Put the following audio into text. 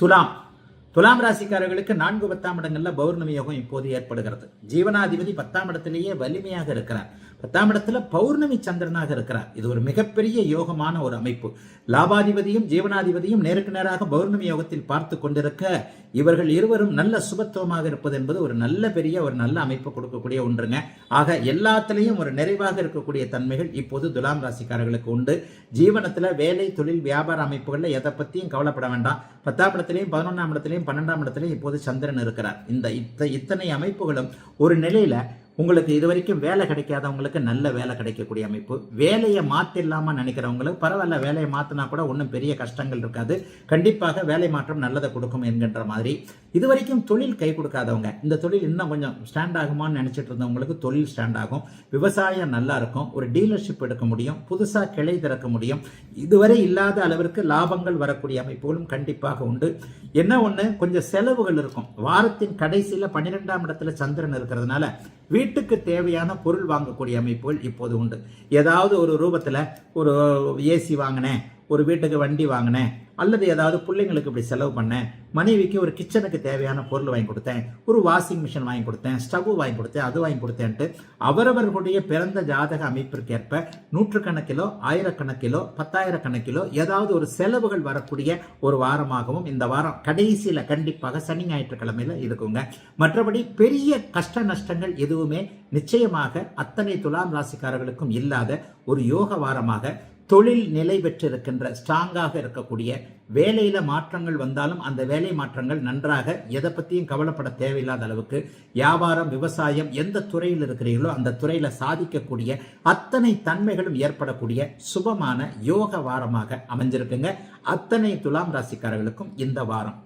துலாம். துலாம் ராசிக்காரர்களுக்கு நான்கு பத்தாம் இடங்களில் பௌர்ணமி யோகம் இப்போது ஏற்படுகிறது. ஜீவனாதிபதி பத்தாம் இடத்திலேயே வலிமையாக இருக்கிறார். பத்தாம் இடத்துல பௌர்ணமி சந்திரனாக இருக்கிறார். இது ஒரு மிகப்பெரிய யோகமான ஒரு அமைப்பு. லாபாதிபதியும் ஜீவனாதிபதியும் நேருக்கு நேராக பௌர்ணமி யோகத்தில் பார்த்து கொண்டிருக்க இவர்கள் இருவரும் நல்ல சுபத்துவமாக இருப்பது என்பது ஒரு நல்ல பெரிய ஒரு நல்ல அமைப்பு கொடுக்கக்கூடிய ஒன்றுங்க. ஆக எல்லாத்துலேயும் ஒரு நிறைவாக இருக்கக்கூடிய தன்மைகள் இப்போது துலாம் ராசிக்காரர்களுக்கு உண்டு. ஜீவனத்தில் வேலை தொழில் வியாபார அமைப்புகளில் எதை பற்றியும் கவலைப்பட வேண்டாம். பத்தாம் இடத்துலையும் பதினொன்றாம் இடத்துலையும் பன்னெண்டாம் இடத்துலையும் இப்போது சந்திரன் இருக்கிறார். இந்த இத்த இத்தனை அமைப்புகளும் ஒரு நிலையில் உங்களுக்கு இது வரைக்கும் வேலை கிடைக்காதவங்களுக்கு நல்ல வேலை கிடைக்கக்கூடிய அமைப்பு. வேலையை மாற்றிடலாமா நினைக்கிறவங்களுக்கு பரவாயில்ல வேலையை மாற்றினா கூட ஒன்றும் பெரிய கஷ்டங்கள் இருக்காது. கண்டிப்பாக வேலை மாற்றம் நல்லதை கொடுக்கும் என்கின்ற மாதிரி. இது வரைக்கும் தொழில் கை கொடுக்காதவங்க இந்த தொழில் இன்னும் கொஞ்சம் ஸ்டாண்ட் ஆகுமான்னு நினச்சிட்டு இருந்தவங்களுக்கு தொழில் ஸ்டாண்ட் ஆகும். விவசாயம் நல்லா இருக்கும் ஒரு டீலர்ஷிப் எடுக்க முடியும் புதுசாக கிளை திறக்க முடியும். இதுவரை இல்லாத அளவிற்கு லாபங்கள் வரக்கூடிய அமைப்புகளும் கண்டிப்பாக உண்டு. என்ன ஒன்று கொஞ்சம் செலவுகள் இருக்கும். வாரத்தின் கடைசியில் பன்னிரெண்டாம் இடத்துல சந்திரன் இருக்கிறதுனால வீட்டுக்கு தேவையான பொருள் வாங்கக்கூடிய அமைப்புகள் இப்போது உண்டு. ஏதாவது ஒரு ரூபத்தில் ஒரு ஏசி வாங்கினேன். ஒரு வீட்டுக்கு வண்டி வாங்கினேன். அல்லது ஏதாவது பிள்ளைங்களுக்கு இப்படி செலவு பண்ணேன். மனைவிக்கு ஒரு கிச்சனுக்கு தேவையான பொருள் வாங்கி கொடுத்தேன். ஒரு வாஷிங் மிஷின் வாங்கி கொடுத்தேன். ஸ்டவ் வாங்கி கொடுத்தேன். அது வாங்கி கொடுத்தேன்ட்டு அவரவர்களுடைய பிறந்த ஜாதக அமைப்பிற்கேற்ப நூற்றுக்கணக்கிலோ ஆயிரக்கணக்கிலோ பத்தாயிரக்கணக்கிலோ ஏதாவது ஒரு செலவுகள் வரக்கூடிய ஒரு வாரமாகவும் இந்த வாரம் கடைசியில் கண்டிப்பாக சனி ஞாயிற்றுக்கிழமையில் இருக்குங்க. மற்றபடி பெரிய கஷ்ட நஷ்டங்கள் எதுவுமே நிச்சயமாக அத்தனை துலாம் ராசிக்காரர்களுக்கும் இல்லாத ஒரு யோக வாரமாக தொழில் நிலை பெற்றிருக்கின்ற ஸ்ட்ராங்காக இருக்கக்கூடிய வேலையில் மாற்றங்கள் வந்தாலும் அந்த வேலை மாற்றங்கள் நன்றாக எதை பற்றியும் கவலைப்பட தேவையில்லாத அளவுக்கு வியாபாரம் விவசாயம் எந்த துறையில் இருக்கிறீர்களோ அந்த துறையில் சாதிக்கக்கூடிய அத்தனை தன்மைகளும் ஏற்படக்கூடிய சுபமான யோக வாரமாக அமைஞ்சிருக்குங்க. அத்தனை துலாம் ராசிக்காரர்களுக்கும் இந்த வாரம்.